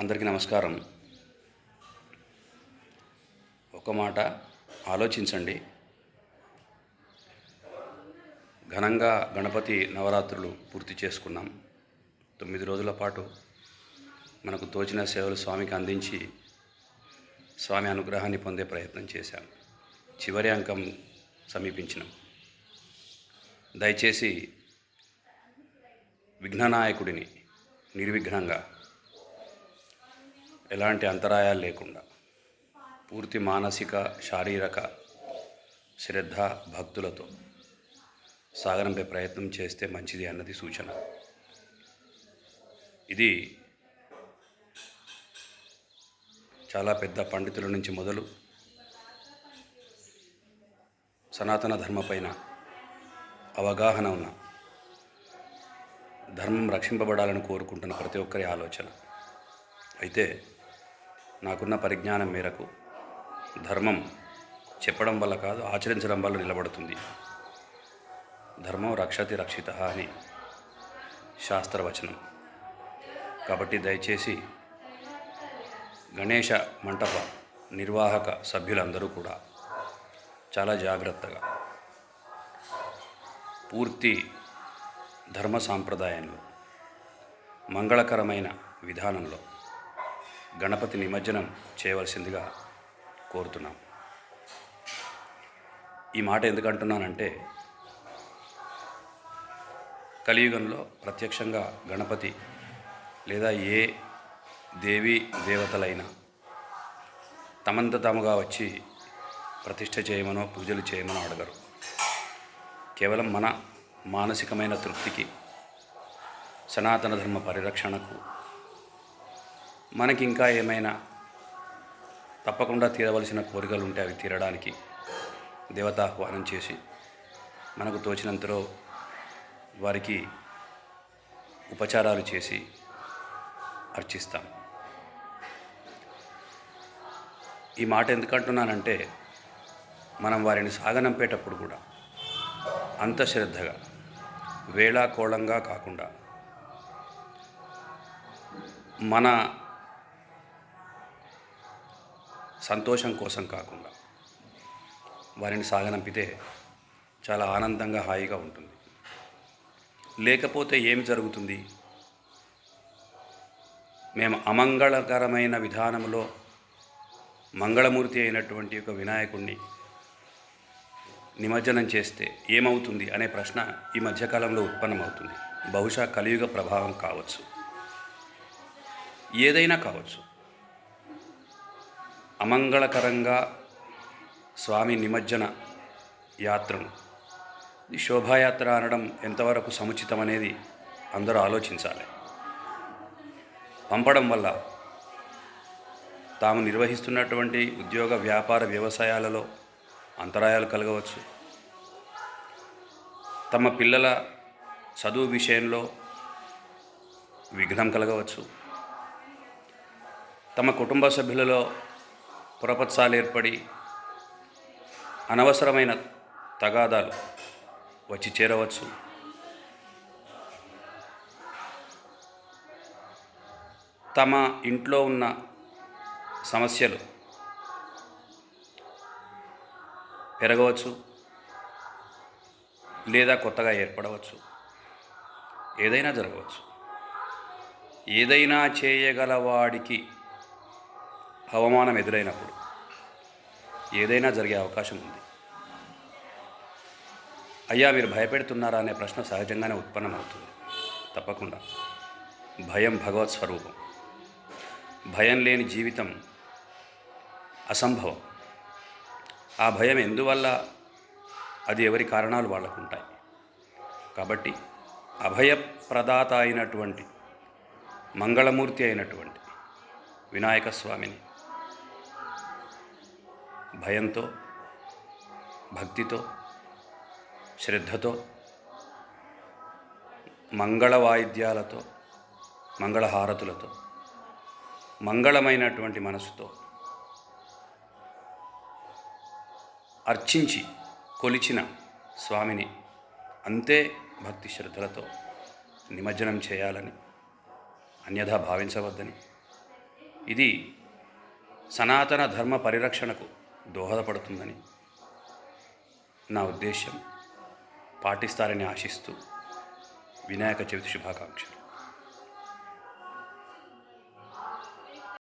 అందరికీ నమస్కారం. ఒక మాట ఆలోచించండి. ఘనంగా గణపతి నవరాత్రులు పూర్తి చేసుకున్నాం. తొమ్మిది రోజుల పాటు మనకు తోచిన సేవలు స్వామికి అందించి స్వామి అనుగ్రహాన్ని పొందే ప్రయత్నం చేశాం. చివరి అంకం సమీపించినాం. దయచేసి విఘ్ననాయకుడిని నిర్విఘ్నంగా ఎలాంటి అంతరాయాలు లేకుండా పూర్తి మానసిక శారీరక శ్రద్ధ భక్తులతో సాగరంపై ప్రయత్నం చేస్తే మంచిది అన్నది సూచన. ఇది చాలా పెద్ద పండితుల నుంచి మొదలు సనాతన ధర్మపైన అవగాహన ఉన్న ధర్మం రక్షింపబడాలని కోరుకుంటున్న ప్రతి ఒక్కరి ఆలోచన. అయితే నాకున్న పరిజ్ఞానం మేరకు ధర్మం చెప్పడం వల్ల కాదు ఆచరించడం వల్ల నిలబడుతుంది. ధర్మం రక్షతి రక్షిత అని శాస్త్రవచనం. కాబట్టి దయచేసి గణేష మంటప నిర్వాహక సభ్యులందరూ కూడా చాలా జాగ్రత్తగా పూర్తి ధర్మ సాంప్రదాయంలో మంగళకరమైన విధానంలో గణపతి నిమజ్జనం చేయవలసిందిగా కోరుతున్నాం. ఈ మాట ఎందుకంటున్నానంటే కలియుగంలో ప్రత్యక్షంగా గణపతి లేదా ఏ దేవి దేవతలైనా తమంత తాముగా వచ్చి ప్రతిష్ట చేయమనో పూజలు చేయమనో అడగరు. కేవలం మన మానసికమైన తృప్తికి సనాతన ధర్మ పరిరక్షణకు మనకి ఇంకా ఏమైనా తప్పకుండా తీరవలసిన కోరికలు ఉంటే అవి తీరడానికి దేవతాహ్వానం చేసి మనకు తోచినంతలో వారికి ఉపచారాలు చేసి అర్చిస్తాం. ఈ మాట ఎందుకంటున్నానంటే మనం వారిని సాగనంపేటప్పుడు కూడా అంత శ్రద్ధగా వేళాకోళంగా కాకుండా మన సంతోషం కోసం కాకుండా వారిని సాగనంపితే చాలా ఆనందంగా హాయిగా ఉంటుంది. లేకపోతే ఏమి జరుగుతుంది? మేము అమంగళకరమైన విధానంలో మంగళమూర్తి అయినటువంటి ఒక వినాయకుడిని నిమజ్జనం చేస్తే ఏమవుతుంది అనే ప్రశ్న ఈ మధ్యకాలంలో ఉత్పన్నమవుతుంది. బహుశా కలియుగ ప్రభావం కావచ్చు. ఏదైనా కావచ్చు. అమంగళకరంగా స్వామి నిమజ్జన యాత్రను. ఈ శోభాయాత్ర అనడం ఎంతవరకు సముచితం అనేది అందరూ ఆలోచించాలి. పంపడం వల్ల తాము నిర్వహిస్తున్నటువంటి ఉద్యోగ వ్యాపార వ్యవసాయాలలో అంతరాయాలు కలగవచ్చు. తమ పిల్లల చదువు విషయంలో విఘ్నం కలగవచ్చు. తమ కుటుంబ సభ్యులలో పురపత్సాలు ఏర్పడి అనవసరమైన తగాదాలు వచ్చి చేరవచ్చు. తమ ఇంట్లో ఉన్న సమస్యలు పెరగవచ్చు లేదా కొత్తగా ఏర్పడవచ్చు. ఏదైనా జరగవచ్చు. ఏదైనా చేయగలవాడికి అవమానం ఎదురైనప్పుడు ఏదైనా జరిగే అవకాశం ఉంది. అయ్యా మీరు భయపెడుతున్నారా అనే ప్రశ్న సహజంగానే ఉత్పన్నమవుతుంది. తప్పకుండా. భయం భగవత్ స్వరూపం. భయం లేని జీవితం అసంభవం. ఆ భయం ఎందువల్ల? అది ఎవరి కారణాలు వాళ్ళకు ఉంటాయి కాబట్టి అభయప్రదాత అయినటువంటి మంగళమూర్తి అయినటువంటి వినాయక స్వామిని భయంతో భక్తితో శ్రద్ధతో మంగళ వాయిద్యాలతో మంగళహారతులతో మంగళమైనటువంటి మనసుతో అర్చించి కొలిచిన స్వామిని అంతే భక్తి శ్రద్ధలతో నిమజ్జనం చేయాలని అన్యథా భావించవద్దని. ఇది సనాతన ధర్మ పరిరక్షణకు దోహదపడుతుందని నా ఉద్దేశం పాటిస్తారని ఆశిస్తూ వినాయక చవితి శుభాకాంక్షలు.